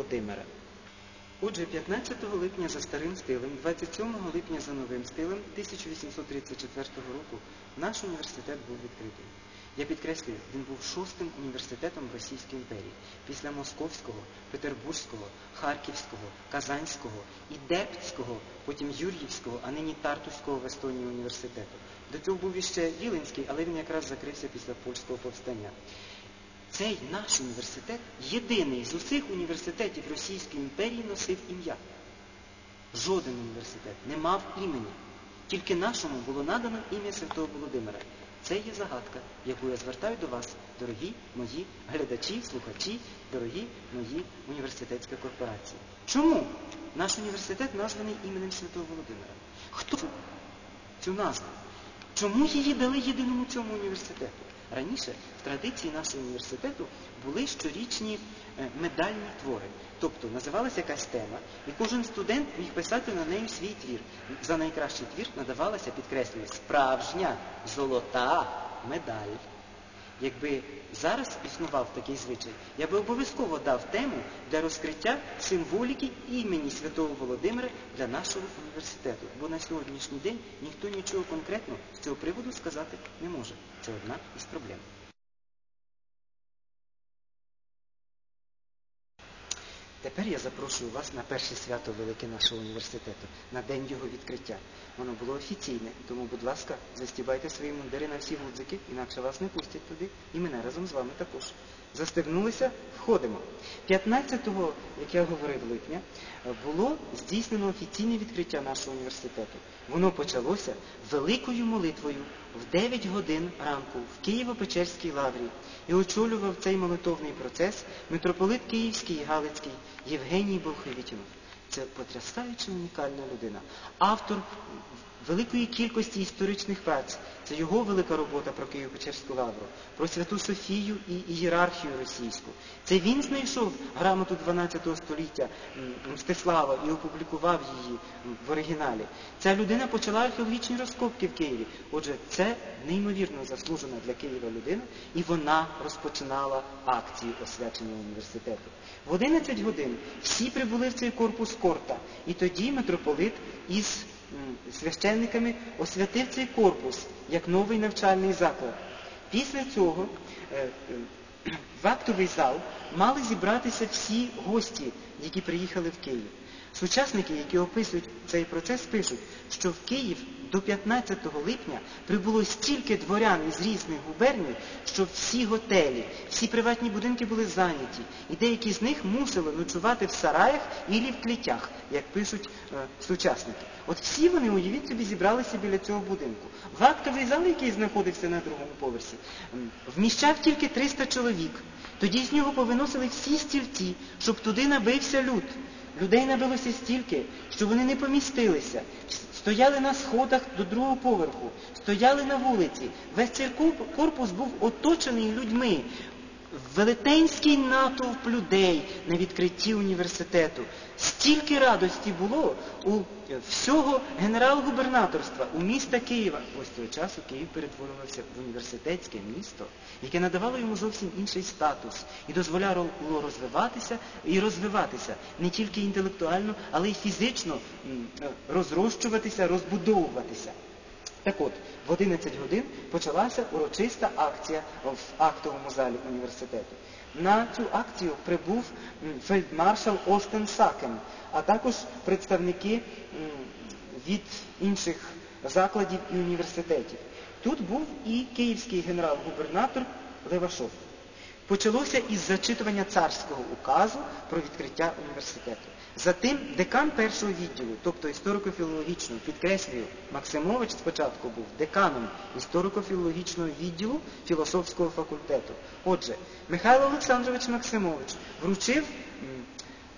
Володимира. Отже, 15 липня за старим стилем, 27 липня за новим стилем 1834 року наш університет був відкритий. Я підкреслюю, він був шостим університетом в Російській імперії після Московського, Петербурзького, Харківського, Казанського і потім Юр'ївського, а нині Тартуського в Естонії університету. До цього був іще Віленський, але він якраз закрився після польського повстання. Цей наш університет єдиний з усіх університетів Російської імперії носив ім'я. Жоден університет не мав імені. Тільки нашому було надано ім'я Святого Володимира. Це є загадка, яку я звертаю до вас, дорогі мої глядачі, слухачі, дорогі мої університетські корпорації. Чому наш університет названий іменем Святого Володимира? Хто цю назву? Чому її дали єдиному цьому університету? Раніше в традиції нашого університету були щорічні е, медальні твори. Тобто називалася якась тема, і кожен студент міг писати на неї свій твір. За найкращий твір надавалася, підкреслюю, справжня золота медаль. Якби зараз існував такий звичай, я би обов'язково дав тему для розкриття символіки імені Святого Володимира для нашого університету. Бо на сьогоднішній день ніхто нічого конкретно з цього приводу сказати не може. Це одна із проблем. Тепер я запрошую вас на перше свято велике нашого університету, на день його відкриття. Воно було офіційне, тому, будь ласка, застібайте свої мундири на всі гудзики, інакше вас не пустять туди, і мене разом з вами також. Застебнулися, входимо. 15-го, як я говорив, липня, було здійснено офіційне відкриття нашого університету. Воно почалося великою молитвою в 9 годин ранку в Києво-Печерській лаврі і очолював цей молитовний процес митрополит Київський і Галицький Євгеній Болховітінов. Це потрясаюча унікальна людина. Автор великої кількості історичних праць. Це його велика робота про Києво-Печерську лавру, про Святу Софію і ієрархію російську. Це він знайшов грамоту 12 століття Мстислава і опублікував її в оригіналі. Ця людина почала археологічні розкопки в Києві. Отже, це неймовірно заслужена для Києва людина, і вона розпочинала акцію освячення університету. В 11 годин всі прибули в цей корпус корта, і тоді митрополит із священниками освятив цей корпус як новий навчальний заклад. Після цього е, е, в актовий зал мали зібратися всі гості, які приїхали в Київ. Сучасники, які описують цей процес, пишуть, що в Київ до 15 липня прибуло стільки дворян із різних губерній, що всі готелі, всі приватні будинки були зайняті, і деякі з них мусили ночувати в сараях і в клітях, як пишуть е, сучасники. От всі вони, уявіть собі, зібралися біля цього будинку. В актовий зал, який знаходився на другому поверсі, вміщав тільки 300 чоловік. Тоді з нього повиносили всі стільці, щоб туди набився люд. Людей набилося стільки, що вони не помістилися. Стояли на сходах до другого поверху, стояли на вулиці. Весь цей корпус був оточений людьми. Велетенський натовп людей на відкритті університету. Стільки радості було у всього генерал-губернаторства, у міста Києва. Ось того часу Київ перетворювався в університетське місто, яке надавало йому зовсім інший статус і дозволяло розвиватися і розвиватися не тільки інтелектуально, але й фізично розрощуватися, розбудовуватися. Так от, в 11 годин почалася урочиста акція в актовому залі університету. На цю акцію прибув фельдмаршал Остен Сакен, а також представники від інших закладів і університетів. Тут був і київський генерал-губернатор Левашов. Почалося із зачитування царського указу про відкриття університету. Затим декан першого відділу, тобто історико-філологічного, підкреслюю, Максимович спочатку був деканом історико-філологічного відділу філософського факультету. Отже, Михайло Олександрович Максимович вручив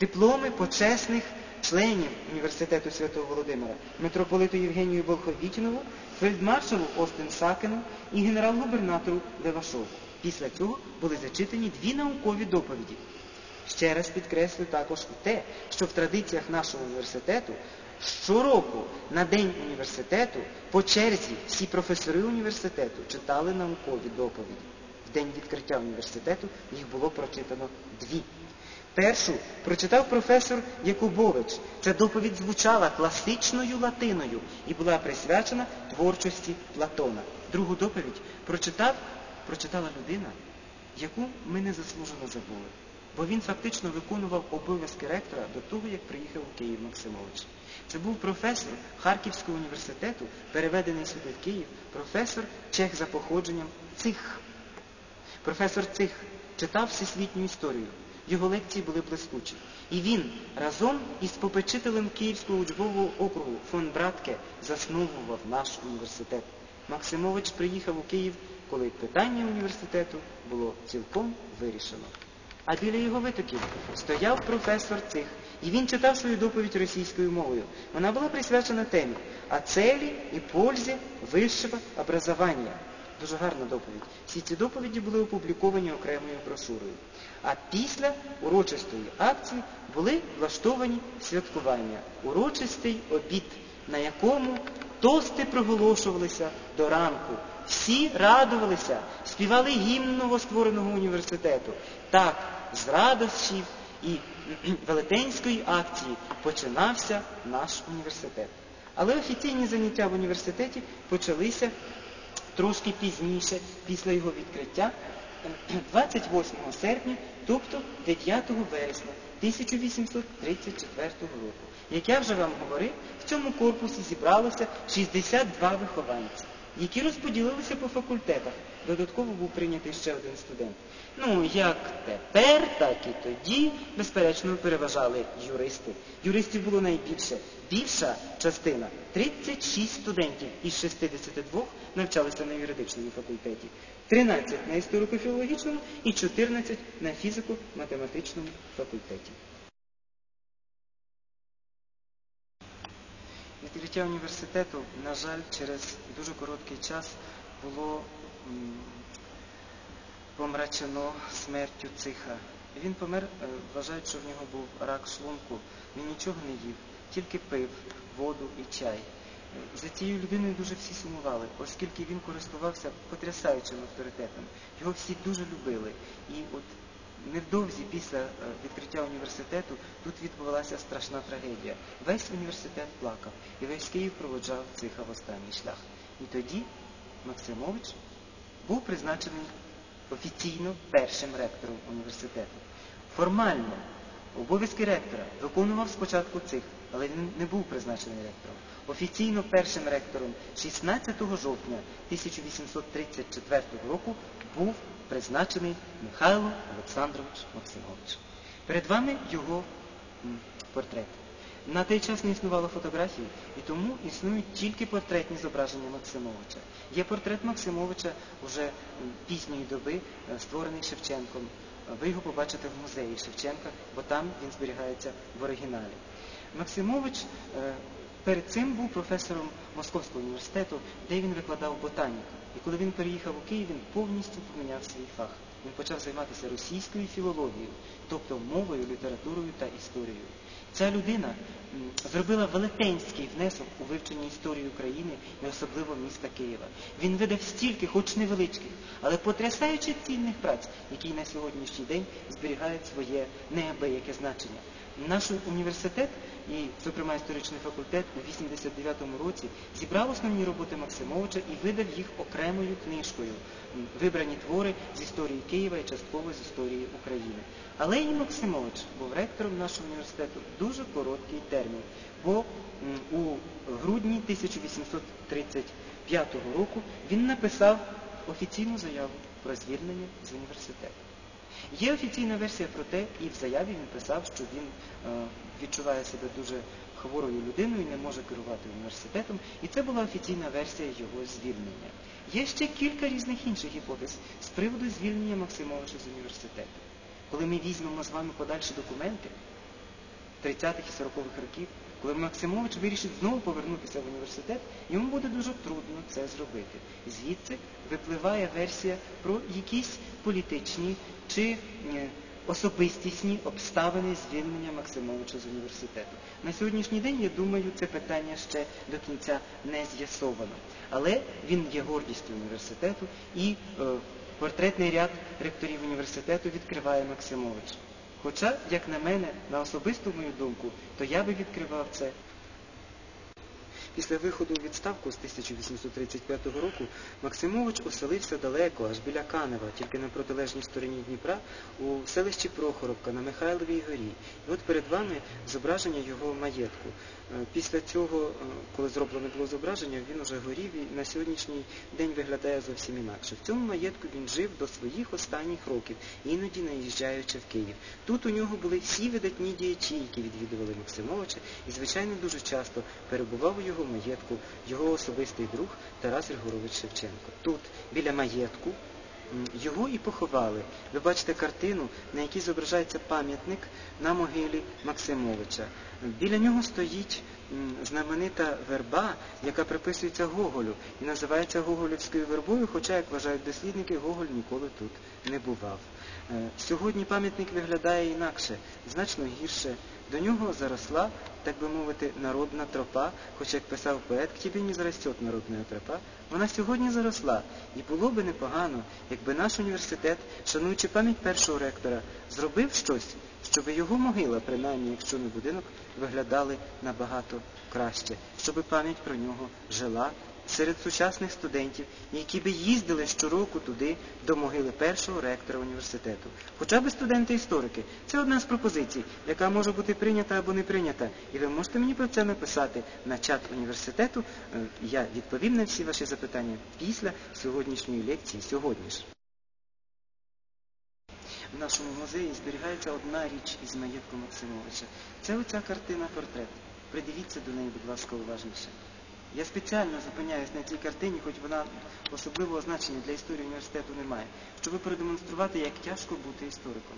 дипломи почесних членів університету Святого Володимира, митрополиту Євгенію Волховітінову, фельдмаршалу Остен Сакену і генерал-губернатору Левашову. Після цього були зачитані дві наукові доповіді. Ще раз підкреслю також і те, що в традиціях нашого університету щороку на День університету по черзі всі професори університету читали наукові доповіді. В день відкриття університету їх було прочитано дві. Першу прочитав професор Якубович. Ця доповідь звучала класичною латиною і була присвячена творчості Платона. Другу доповідь прочитав, прочитала людина, яку ми незаслужено забули. Бо він фактично виконував обов'язки ректора до того, як приїхав у Київ Максимович. Це був професор Харківського університету, переведений сюди в Київ, професор чех за походженням Цих. Професор Цих читав всесвітню історію. Його лекції були блискучі. І він разом із попечителем Київського учбового округу фон Братке засновував наш університет. Максимович приїхав у Київ, коли питання університету було цілком вирішено. А біля його витоків стояв професор Цих, і він читав свою доповідь російською мовою. Вона була присвячена темі «О целі і пользі вищого образування». Дуже гарна доповідь. Всі ці доповіді були опубліковані окремою брошурою. А після урочистої акції були влаштовані святкування. Урочистий обід, на якому тости проголошувалися до ранку. Всі радувалися, співали гімн новоствореного університету. Так, з радощів і велетенської акції починався наш університет. Але офіційні заняття в університеті почалися трошки пізніше, після його відкриття, 28 серпня, тобто 9 вересня 1834 року. Як я вже вам говорив, в цьому корпусі зібралося 62 вихованці, які розподілилися по факультетах. Додатково був прийнятий ще один студент. Ну, як тепер, так і тоді, безперечно, переважали юристи. Юристів було найбільше. Більша частина 36 студентів із 62 навчалися на юридичному факультеті, 13 на історико-філологічному і 14 на фізико-математичному факультеті. Відкриття університету, на жаль, через дуже короткий час було помрачено смертю циха. Він помер, е, вважають, що в нього був рак шлунку. Він нічого не їв, тільки пив воду і чай. За цією людиною дуже всі сумували, оскільки він користувався потрясаючим авторитетом. Його всі дуже любили. І от невдовзі після е, відкриття університету тут відбувалася страшна трагедія. Весь університет плакав, і весь Київ проводжав циха в останній шлях. І тоді Максимович був призначений офіційно першим ректором університету. Формально обов'язки ректора виконував спочатку цих, але він не був призначений ректором. Офіційно першим ректором 16 жовтня 1834 року був призначений Михайло Олександрович Максимович. Перед вами його портрет. На той час не існувало фотографій, і тому існують тільки портретні зображення Максимовича. Є портрет Максимовича вже м, пізньої доби, е, створений Шевченком. Ви його побачите в музеї Шевченка, бо там він зберігається в оригіналі. Максимович е, перед цим був професором Московського університету, де він викладав ботаніку. І коли він переїхав у Київ, він повністю поміняв свій фах. Він почав займатися російською філологією, тобто мовою, літературою та історією. Ця людина зробила велетенський внесок у вивченні історії України і особливо міста Києва. Він видав стільки, хоч невеличких, але потрясаючих цінних праць, які на сьогоднішній день зберігають своє неабияке значення. Наш університет і, зокрема, історичний факультет у 89-му році зібрав основні роботи Максимовича і видав їх окремою книжкою. Вибрані твори з історії Києва і частково з історії України. Але і Максимович був ректором нашого університету дуже короткий термін, бо у грудні 1835 року він написав офіційну заяву про звільнення з університету. Є офіційна версія про те, і в заяві він писав, що він е, відчуває себе дуже хворою людиною не може керувати університетом. І це була офіційна версія його звільнення. Є ще кілька різних інших гіпотез з приводу звільнення Максимовича з університету. Коли ми візьмемо з вами подальші документи 30-х і 40-х років, коли Максимович вирішить знову повернутися в університет, йому буде дуже трудно це зробити. Звідси випливає версія про якісь політичні чи е, особистісні обставини звільнення Максимовича з університету. На сьогоднішній день, я думаю, це питання ще до кінця не з'ясовано. Але він є гордістю університету і е, портретний ряд ректорів університету відкриває Максимович. Хоча, як на мене, на особисту мою думку, то я би відкривав це. Після виходу у відставку з 1835 року Максимович оселився далеко, аж біля Канева, тільки на протилежній стороні Дніпра, у селищі Прохоровка на Михайловій горі. І от перед вами зображення його маєтку. Е, Після цього, е, коли зроблено було зображення, він уже горів і на сьогоднішній день виглядає зовсім інакше. В цьому маєтку він жив до своїх останніх років, іноді наїжджаючи в Київ. Тут у нього були всі видатні діячі, які відвідували Максимовича, і, звичайно, дуже часто перебував у його маєтку його особистий друг Тарас Григорович Шевченко. Тут, біля маєтку, його і поховали. Ви бачите картину, на якій зображається пам'ятник на могилі Максимовича. Біля нього стоїть знаменита верба, яка приписується Гоголю і називається Гоголівською вербою, хоча, як вважають дослідники, Гоголь ніколи тут не бував. Е, Сьогодні пам'ятник виглядає інакше, значно гірше. До нього заросла, так би мовити, народна тропа, хоч як писав поет, к тебе не зарастет народна тропа, вона сьогодні заросла. І було би непогано, якби наш університет, шануючи пам'ять першого ректора, зробив щось, щоб його могила, принаймні, якщо не будинок, виглядали набагато краще, щоб пам'ять про нього жила серед сучасних студентів, які би їздили щороку туди, до могили першого ректора університету. Хоча б студенти-історики. Це одна з пропозицій, яка може бути прийнята або не прийнята. І ви можете мені про це написати на чат університету. Е, Я відповім на всі ваші запитання після сьогоднішньої лекції, сьогодні ж. В нашому музеї зберігається одна річ із маєтку Максимовича. Це оця картина портрет. Придивіться до неї, будь ласка, уважніше. Я спеціально зупиняюсь на цій картині, хоч вона особливого значення для історії університету не має, щоб продемонструвати, як тяжко бути істориком.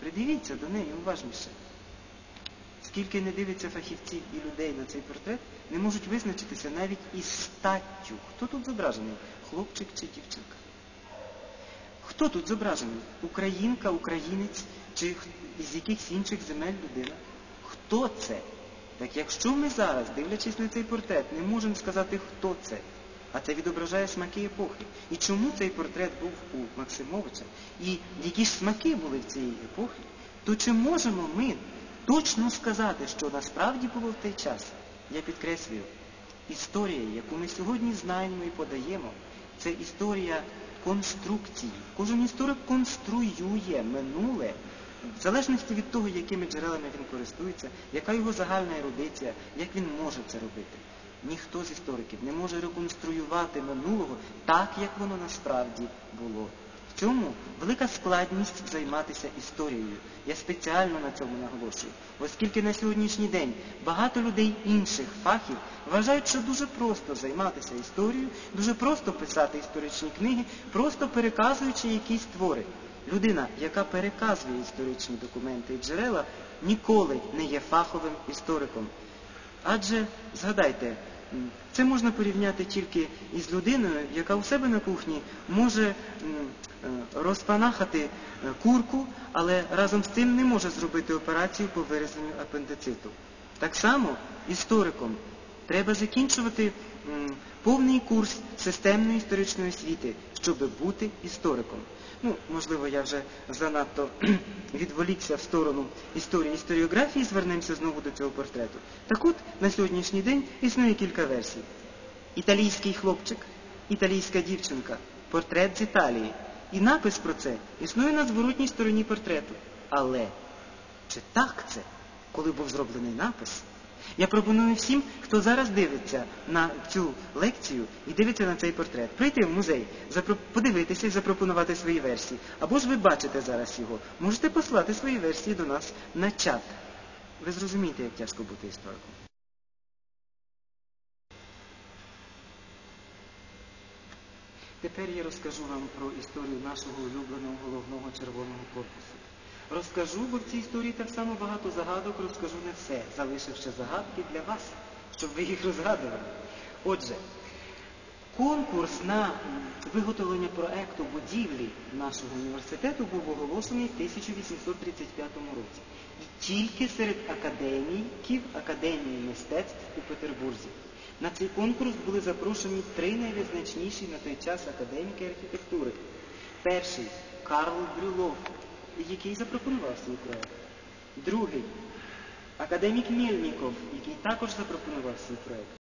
Придивіться до неї уважніше. Скільки не дивляться фахівців і людей на цей портрет, не можуть визначитися навіть із статтю. Хто тут зображений? Хлопчик чи дівчинка? Хто тут зображений? Українка, українець чи з якихось інших земель людина? Хто це? Так якщо ми зараз, дивлячись на цей портрет, не можемо сказати, хто це, а це відображає смаки епохи. І чому цей портрет був у Максимовича, і які ж смаки були в цієї епохи, то чи можемо ми точно сказати, що насправді було в той час? Я підкреслюю, історія, яку ми сьогодні знаємо і подаємо, це історія конструкції. Кожен історик конструює минуле в залежності від того, якими джерелами він користується, яка його загальна ерудиція, як він може це робити. Ніхто з істориків не може реконструювати минулого так, як воно насправді було. В цьому велика складність займатися історією. Я спеціально на цьому наголошую, оскільки на сьогоднішній день багато людей інших фахів вважають, що дуже просто займатися історією, дуже просто писати історичні книги, просто переказуючи якісь твори. Людина, яка переказує історичні документи і джерела, ніколи не є фаховим істориком. Адже, згадайте, це можна порівняти тільки із людиною, яка у себе на кухні може розпанахати е, курку, але разом з тим не може зробити операцію по вирізанню апендициту. Так само істориком треба закінчувати повний курс системної історичної освіти, щоб бути істориком. Ну, можливо, я вже занадто відволікся в сторону історії історіографії, звернемося знову до цього портрету. Так от, на сьогоднішній день існує кілька версій. Італійський хлопчик, італійська дівчинка, портрет з Італії. І напис про це існує на зворотній стороні портрету. Але чи так це, коли був зроблений напис? Я пропоную всім, хто зараз дивиться на цю лекцію і дивиться на цей портрет, прийти в музей, подивитися і запропонувати свої версії. Або ж ви бачите зараз його. Можете послати свої версії до нас на чат. Ви зрозумієте, як тяжко бути істориком. Тепер я розкажу вам про історію нашого улюбленого головного червоного корпусу. Розкажу, бо в цій історії так само багато загадок, розкажу не все, залишивши загадки для вас, щоб ви їх розгадували. Отже, конкурс на виготовлення проекту будівлі нашого університету був оголошений в 1835 році. І тільки серед академіків Академії мистецтв у Петербурзі. На цей конкурс були запрошені три найвизначніші на той час академіки архітектури. Перший Карл Брюлов, який запропонував свій проект. Другий академік Мільніков, який також запропонував свій проект.